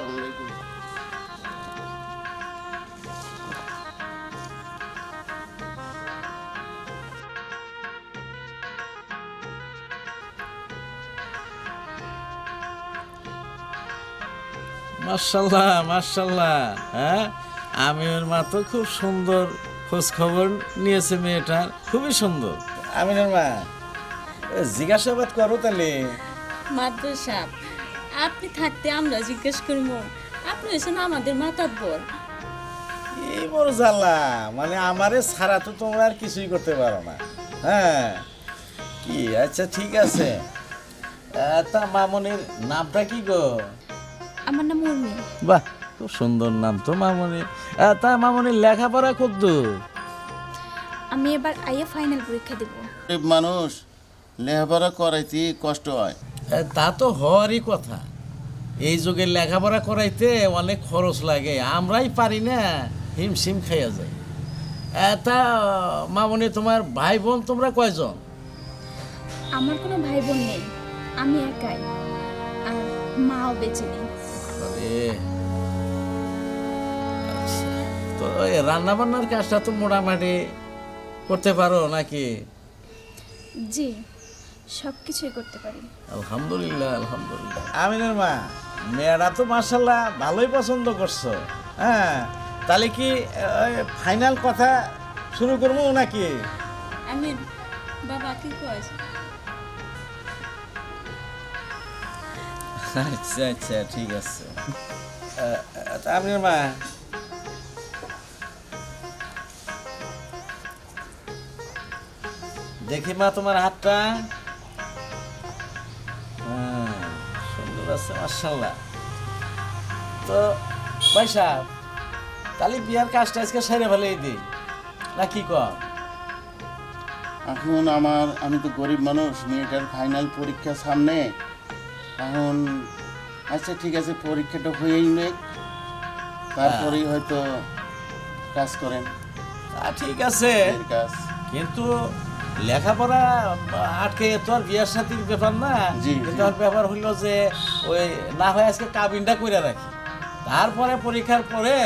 আসসালামু আলাইকুম মার্শাল্লাহ মার্শাল্লাহ হ্যাঁ? আমিনুর মা তো খুব সুন্দর খোঁজ খবর নিয়েছে মেয়েটা খুবই সুন্দর। আমিনুর মা জিজ্ঞাসাবাদ করো তাহলে। মাদ্রাসা। আপনি থাকতে আমরা জিজ্ঞেস করব আপনি হয়েছেন আমাদের মাতার বল এই বড় জ্বালা মানে আমারে ছাড়া তো তোমরা আর কিছুই করতে পারো না। হ্যাঁ কি? আচ্ছা ঠিক আছে। আহ, তা মামনির নামটা কি গো? আমার নাম উর্মি। বাহ খুব সুন্দর নাম তো মামনি। আহ, তা মামনির লেখাপড়া কদ্দূর আমি এবার আইএ ফাইনাল পরীক্ষা দেব। গরিব মানুষ লেখাপড়া করাইতে কষ্ট হয়। তা তো হওয়ারই কথা। এই যুগে লেখাপড়া করাইতে অনেক খরচ লাগে আমরাই পারি না হিমশিম খাইয়া যাই। তা মামনি তোমার ভাই বোন তোমরা কয়জন? আমার কোনো ভাই বোন নেই আমি একাই আর মাও বেঁচে নেই। আচ্ছা, তো ওই রান্না বান্নার কাজটা তো মোটামুটি করতে পারো নাকি? জি। সব কিছুই করতে পারি। আলহামদুলিল্লাহ আলহামদুলিল্লাহ। আমিনের মা মেয়েরা তো মার্শাল্লাহ ভালোই পছন্দ করছ। হ্যাঁ তাহলে কি ফাইনাল কথা শুরু করব নাকি? আমি বাবা কি কয়? আচ্ছা আচ্ছা ঠিক আছে। আমিনের মা। দেখি মা তোমার হাতটা। আছে মার্শাল্লাহ তো ভাই সাহেব তাহলে বিয়ার কাজটা আজকে সেরে ফেলেই দিই না কি কর এখন আমার আমি তো গরিব মানুষ মেয়েটার ফাইনাল পরীক্ষা সামনে। এখন আচ্ছা ঠিক আছে পরীক্ষাটা হয়েই নেই তারপরেই হয়তো কাজ করেন। তা ঠিক আছে। কাজ। কিন্তু লেখাপড়া আটকে তো আর বিয়ার সাথে ব্যাপার না। আর ব্যাপার হইল যে ওই না হয় আজকে কাবিনটা করে রাখি। তারপরে পরীক্ষার পরে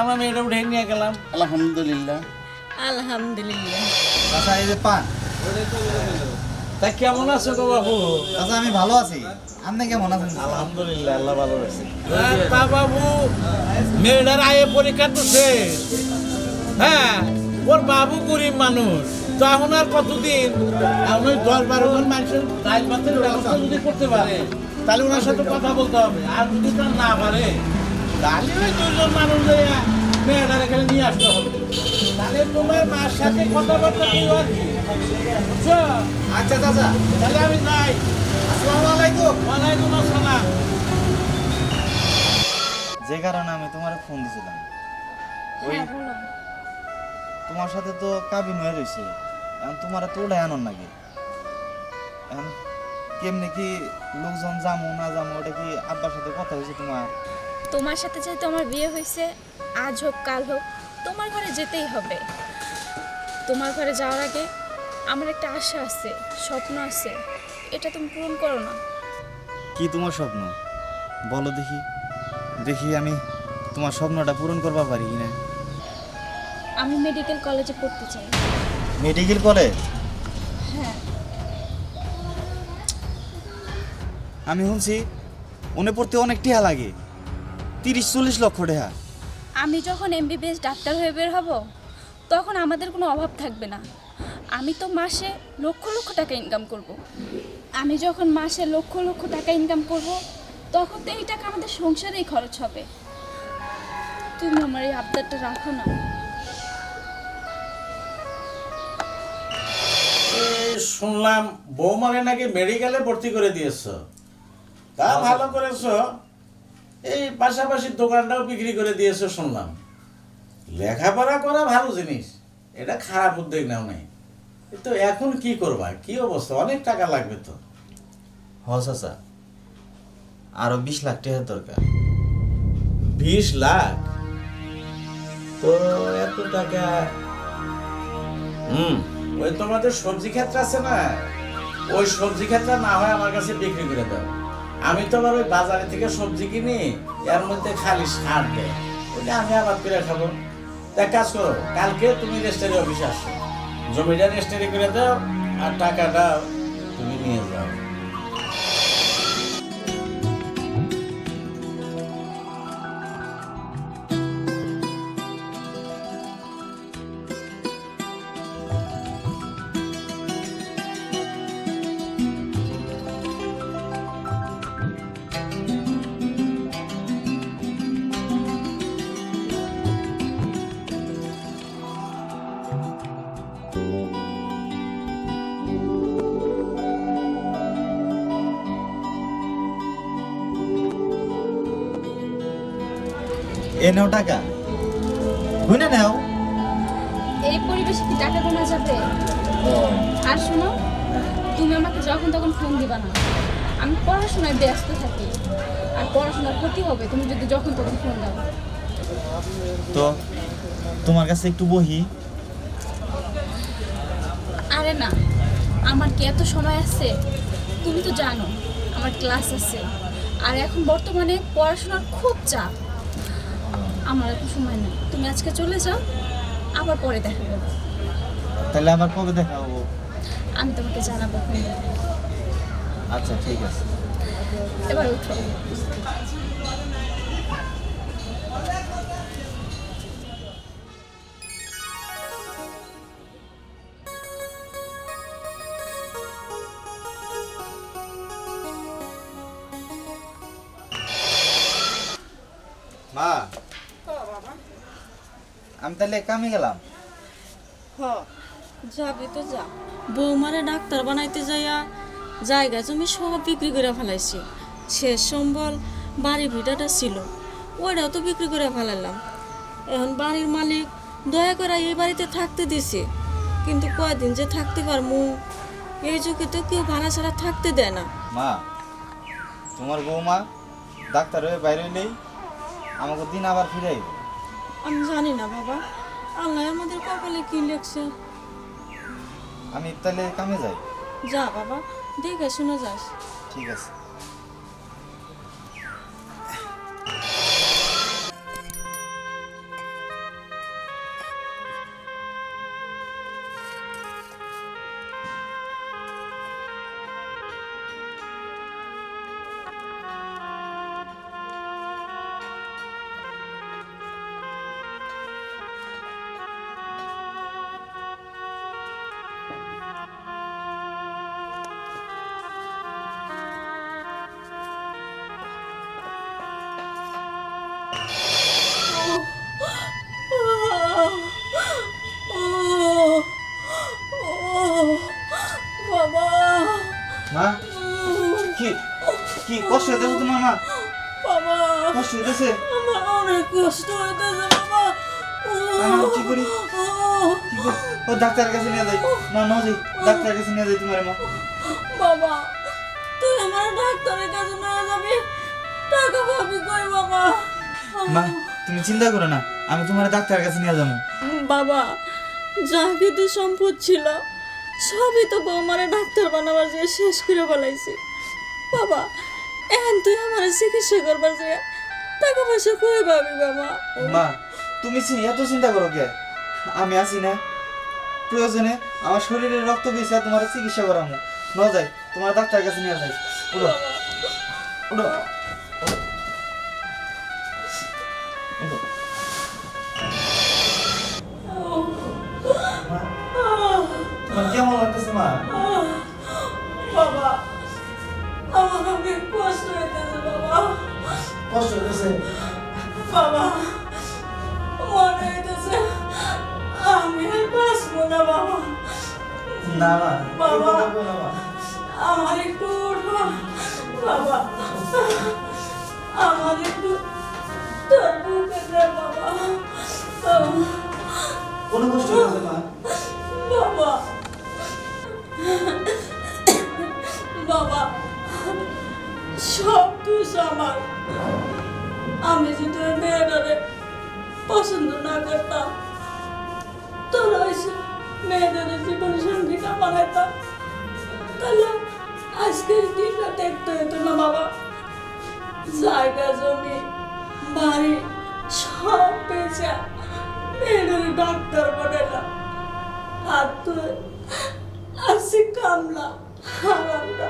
আমার মেয়েটা উঠে নিয়ে গেলাম। আলহামদুলিল্লাহ। আলহামদুলিল্লাহ। আচ্ছা এই যে পান। তা কেমন আছো গো বাবু? আচ্ছা আমি ভালো আছি। আপনি কেমন আছেন? আলহামদুলিল্লাহ আল্লাহ ভালো আছে। তা বাবু মেয়েটার আয়ে পরীক্ষা তো শেষ। হ্যাঁ ওর বাবু গরিব মানুষ। তো এখন আর কতদিন? এখন ওই দশ বারো জন মানুষের ভাতের ব্যবস্থা যদি করতে পারে তাহলে ওনার সাথে কথা বলতে হবে। আর যদি তার না পারে তাহলে ওই দুজন মানুষ মেয়েটার এখানে নিয়ে আসতে হবে। তাহলে তোমার মার সাথে কথাবার্তা আর কি। আচ্ছা চাচা। তাহলে আমি যাই। আসসালামু আলাইকুম। ওয়ালাইকুম আসসালাম। যে কারণে আমি তোমার ফোন দিছিলাম। ওই হ্যাঁ তোমার সাথে তো কাবিন হয়ে রয়েছে এখন তোমার তো ওটাই আনন্দ নাকি? এখন কেমনি কি লোকজন যামো না যামো ওটা কি আব্বার সাথে কথা হয়েছে তোমার? তোমার সাথে যেহেতু আমার বিয়ে হয়েছে আজ হোক কাল হোক তোমার ঘরে যেতেই হবে। তোমার ঘরে যাওয়ার আগে আমার একটা আশা আছে স্বপ্ন আছে। এটা তুমি পূরণ করো না। কি তোমার স্বপ্ন? বলো দেখি। দেখি আমি তোমার স্বপ্নটা পূরণ করবা পারি কিনা। আমি মেডিকেল কলেজে পড়তে চাই। Medical college? হ্যাঁ। আমি শুনছি মনে পড়তে অনেক টিহা লাগে। তিরিশ চল্লিশ লক্ষ টাকা আমি যখন এমবিবিএস ডাক্তার হয়ে বের হব তখন আমাদের কোনো অভাব থাকবে না। আমি তো মাসে লক্ষ লক্ষ টাকা ইনকাম করব। আমি যখন মাসে লক্ষ লক্ষ টাকা ইনকাম করব তখন তো এই টাকা আমাদের সংসারেই খরচ হবে। তুমি আমার এই আবদারটা রাখো না। শুনলাম বৌমারে নাকি মেডিকেলে ভর্তি করে দিয়েছ। তা ভালো করেছ। এই পাশাপাশি দোকানটাও বিক্রি করে দিয়েছ শুনলাম। লেখাপড়া করা ভালো জিনিস। এটা খারাপ উদ্যোগ নাও নাই। তো এখন কি করবা? কি অবস্থা? অনেক টাকা লাগবে তো। হ চাচা। আরও বিশ লাখ টাকার দরকার। বিশ লাখ? তো এত টাকা হুম। ওই তোমাদের সবজি ক্ষেত্র আছে না? ওই সবজি ক্ষেত্র না হয় আমার কাছে বিক্রি করে দাও। আমি তোমার ওই বাজারে থেকে সবজি কিনি, এর মধ্যে খালি সার দেয়। ওইটা আমি আবার করে খাব। তা কাজ করো, কালকে তুমি রেস্টারি অফিসে আসো। জমিটা রেস্টারি করে দাও আর টাকাটা তুমি নিয়ে যাও। এ নাও টাকা। বুঝে নাও। এই পরিবেশে কি টাকা গোনা যাবে? আর শোনো তুমি আমাকে যখন তখন ফোন দিবা না। আমি পড়াশোনায় ব্যস্ত থাকি আর পড়াশোনার ক্ষতি হবে তুমি যদি যখন তখন ফোন দাও। তো তোমার কাছে একটু বহি। আরে না আমার কি এত সময় আছে? তুমি তো জানো আমার ক্লাস আছে। আর এখন বর্তমানে পড়াশোনার খুব চাপ। আমার এত সময় নেই তুমি আজকে চলে যাও আবার পরে দেখা করব তাহলে আবার কবে দেখা হব? আমি তোমাকে জানাব আচ্ছা ঠিক আছে। এবার উঠো। আমি তাহলে কামে গেলাম। হ যাবি তো যা। বৌমারে ডাক্তার বানাইতে যাইয়া জায়গা জমি সব বিক্রি করে ফেলাইছি। শেষ সম্বল বাড়ি ভিটাটা ছিল ওইটাও তো বিক্রি করে ফেলালাম এখন বাড়ির মালিক দয়া করে এই বাড়িতে থাকতে দিছে। কিন্তু কয়দিন যে থাকতে পারমু এই যুগে তো কেউ ভাড়া ছাড়া থাকতে দেয় না। মা তোমার বৌমা ডাক্তার হয়ে বাইরে নেই আমাকে দিন আবার ফিরাই আমি জানি না বাবা। আল্লাহ আমাদের কপালে কি লেখছে? আমি তাহলে কামে যাই। যা বাবা। দেখে শুনে যাস। ঠিক আছে। কষ্ট হইতেছে আমার অনেক কষ্ট হইতেছে বাবা। কি করি? কি করি? ও ডাক্তারের কাছে নিয়ে যাই। মা না যাই। ডাক্তারের কাছে নিয়ে যাই তোমার মা। বাবা তুই আমার ডাক্তারের কাছে নিয়ে যাবি? টাকা পাবি কই বাবা? মা তুমি চিন্তা করো না। আমি তোমার ডাক্তারের কাছে নিয়ে যাব। বাবা যা কিছু সম্পদ ছিল সবই তো বৌমারে ডাক্তার বানাবার যে শেষ করে বলাইছি বাবা এখন তুই আমার চিকিৎসা করবার যে টাকা পয়সা কই পাবি বাবা। মা, তুমি এত চিন্তা করো কে? আমি আছি না। প্রয়োজনে আমার শরীরে রক্ত বেশি তোমার চিকিৎসা করামো। ন যাই, তোমার ডাক্তার কাছে নিয়ে যাই। উঠো। উঠো। না বাবা। আমার একটু বাবা। আমার একটু বাবা। কোনো কষ্ট বাবা। বাবা। সব দোষ আমার। আমি যদি ওই মেয়েটারে পছন্দ না করতাম তোরা এসে মেয়েদের জীবন সঙ্গীটা বানাইতাম। তাহলে আজকের দিনটা দেখতে হতো না বাবা। জায়গা, জমি, বাড়ি সব বেচা মেয়েদের ডাক্তার বানাইলাম। আর তুই আসি কামলা আমরা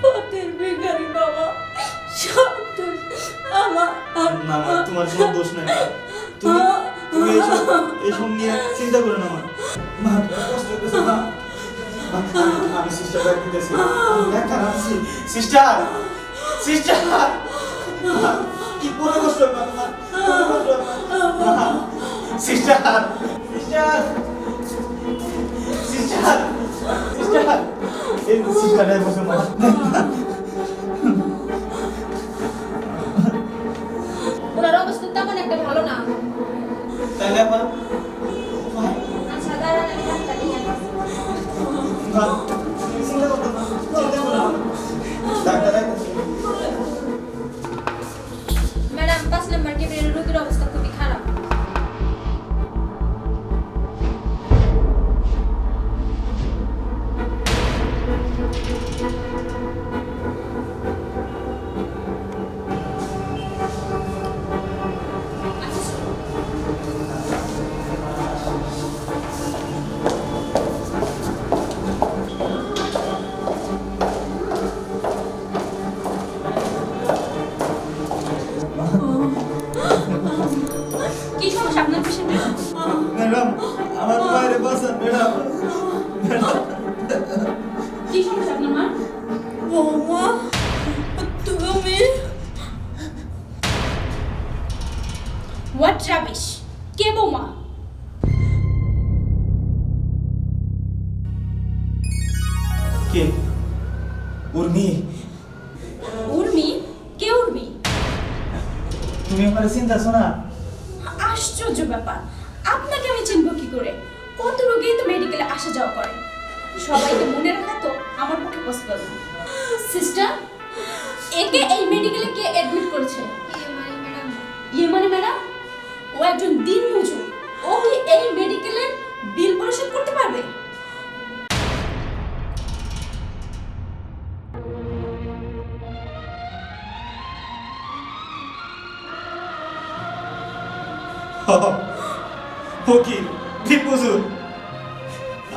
পথের ভিখারি বাবা, সব আমার। তোমার দোষ নাই। এইসব নিয়ে চিন্তা করো না সিস্টার সিস্টার কি কোনো কষ্ট হবে না সিস্টার সিস্টার সিস্টার সিস্টার এই ওনার অবস্থা তেমন একটা ভালো ম্যাডাম ثلاثة صحيح. হোয়াট রাবিশ কে বৌমা? কে? উর্মি? উর্মি? কে উর্মি? তুমি আমার চিন্তা শোনা। আশ্চর্য ব্যাপার। আপনাকে আমি চিনব কি করে? কত রোগী তো মেডিকেলে আসা যাওয়া করে। সবাইকে মনে রাখা তো আমার পক্ষে পসিবল না। সিস্টার একে এই মেডিকেলে কে অ্যাডমিট করেছে? ইয়ে মানে ম্যাডাম। ও একজন দিন মজুর ও কি এই মেডিকেলের বিল পরিশোধ করতে পারবে?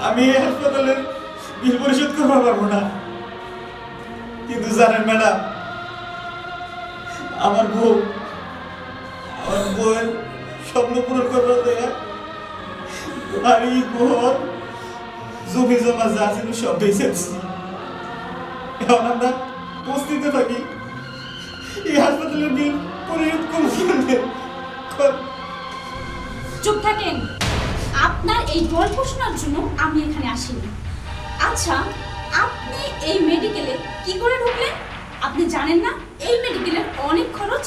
আমি এই হাসপাতালের বিল পরিশোধ করতে পারব না। কিন্তু জানেন ম্যাডাম, আমার বউ, আমার বউয়ের স্বপ্ন পূরণ করবার দেয়া বাড়ি ঘর জমি জমা যা ছিল সব বেঁচেছি এখন আমরা থাকি। এই হাসপাতালের বিল পরিশোধ করব চুপ থাকেন। আপনার এই গল্প শোনার জন্য আমি এখানে আসিনি। আচ্ছা আপনি এই মেডিকেলে কি করে ঢুকলেন? আপনি জানেন না? এই মেডিকেলের অনেক খরচ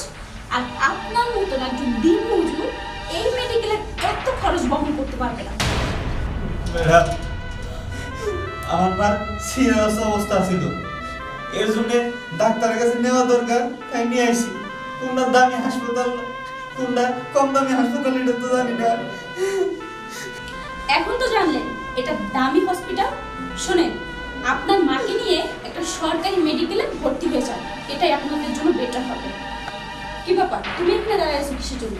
আর আপনার মতন একজন দিন পারবে না। আমার মার সিরিয়াস অবস্থা ছিল। এর জন্য ডাক্তারের কাছে নেওয়া দরকার তাই নিয়ে আসি কোনটা দামি হাসপাতাল কোনটা কম দামি হাসপাতাল এটা তো জানি না। এখন তো জানলেন এটা দামি হসপিটাল শোনেন আপনার মাকে নিয়ে একটা সরকারি মেডিকেলে ভর্তি হয়ে যান। এটাই আপনাদের জন্য বেটার হবে। কি ব্যাপার? তুমি এখানে দাঁড়িয়ে আছো কিসের জন্য?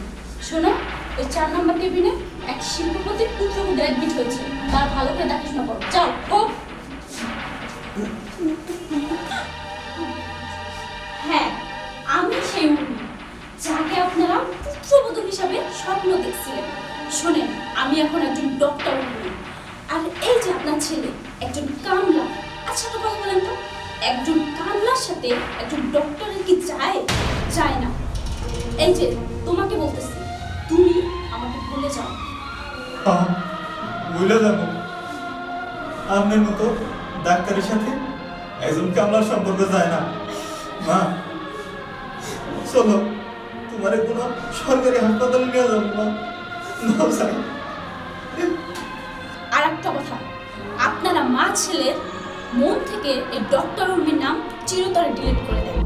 শোনো, ওই চার নম্বর কেবিনে এক শিল্পপতির পুত্রবধূ অ্যাডমিট হয়েছে। তার ভালো করে দেখাশোনা করো। যাও ও হ্যাঁ আমি সেই উর্মি, যাকে আপনারা পুত্রবধূ হিসাবে স্বপ্ন দেখছিলেন। শোনেন, আমি এখন একজন ডক্টর উর্মি, আর এই যে আপনার ছেলে, একজন কামলা। আচ্ছা একটা কথা বলেন তো। একজন কামলার সাথে একজন ডক্টরের কি যায়? যায় না। এই যে তুমি আমাকে ভুলে যাও। ভুলে যাব। আপনার মতো ডাক্তারের সাথে একজন কামলার সম্পর্ক যায় না। মা চলো তোমার কোনো সরকারি হাসপাতালে নিয়ে যাব মা। আর একটা কথা আপনারা মা ছেলের মন থেকে এই ডক্টর উর্মির নাম চিরতরে ডিলিট করে দেন।